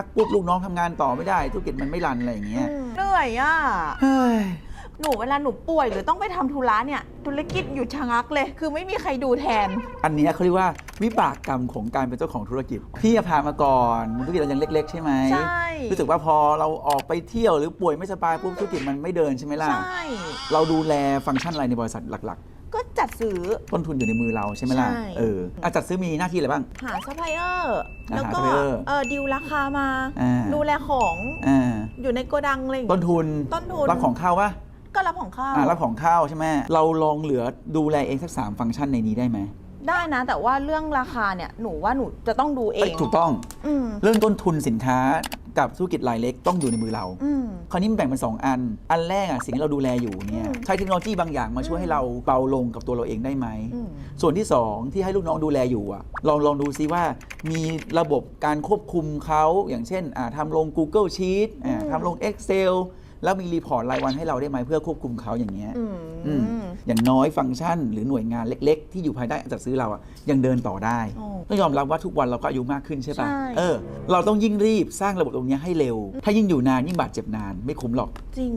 พักปุ๊บลูกน้องทำงานต่อไม่ได้ ธุรกิจมันไม่รันอะไรอย่างเงี้ยเหนื่อยอะ เฮ้ย หนูเวลาหนูป่วยหรือต้องไปทำธุระเนี่ย ธุรกิจหยุดชะงักเลย คือไม่มีใครดูแทน อันเนี้ยเขาเรียกว่าวิบากกรรมของการเป็นเจ้าของธุรกิจ พี่อะผ่านมาก่อนธุรกิจเรายังเล็ก ๆ ใช่ไหมใช่ รู้สึกว่าพอเราออกไปเที่ยวหรือป่วยไม่สบายปุ๊บธุรกิจมันไม่เดินใช่ไหมล่ะ ใช่ เราดูแลฟังก์ชันอะไรในบริษัทหลัก ก็จัดซื้อๆต้นทุนอยู่ในมือเราใช่ไหมล่ะ ใช่ เอออะจัดซื้อมีหน้าที่อะไรบ้าง หาซัพพลายเออร์อ่าแล้วก็หา supplier เออดิวราคามา อ่าดูแลของอ่าอยู่ในโกดังอะไรอย่างต้เงี้นยทุน ต้นทุน รับของเข้าปะก็รับของเข้า อ่ารับของเข้าใช่ไหมเราลองเหลือดูแลเองสักสามฟังก์ชันในนี้ได้ไหม ได้นะ แต่ว่าเรื่องราคาเนี่ยหนูว่าหนูจะต้องดูเอเอ้ยงถูกต้อง อืม เรื่องต้นทุนสินค้ากับธุรกิจรายเล็กต้องอยู่ในมือเรา อืม คราวนี้มันแบ่งเป็น2อัน อันแรกอะสิ่งที่เราดูแลอยู่เนี่ยอืม ใช้เทคโนโลยีบางอย่างมาช่วยให้เราเบาลงกับตัวเราเองได้ไหม อืม ส่วนที่ 2 ที่ให้ลูกน้องดูแลอยู่อะลองลองดูซิว่า มีระบบการควบคุมเขาอย่างเช่นอ่าทำลง Google Sheet อ่าอืมทำลง Excel แล้วมีรีพอร์ตรายวันให้เราได้ไหมเพื่อควบคุมเขาอย่างเงี้ยอืมอืมอย่างน้อยฟังก์ชัน หรือหน่วยงานเล็ก ๆ ที่อยู่ภายใต้การจัดซื้อเราอะยังเดินต่อได้โอ้ต้องยอมรับว่าทุกวันเราก็อายุมากขึ้นใช่ปะใช่เออ เราต้องยิ่งรีบสร้างระบบตรงเนี้ยให้เร็ว ถ้ายิ่งอยู่นานยิ่งบาดเจ็บนานไม่คุ้มหรอกจริง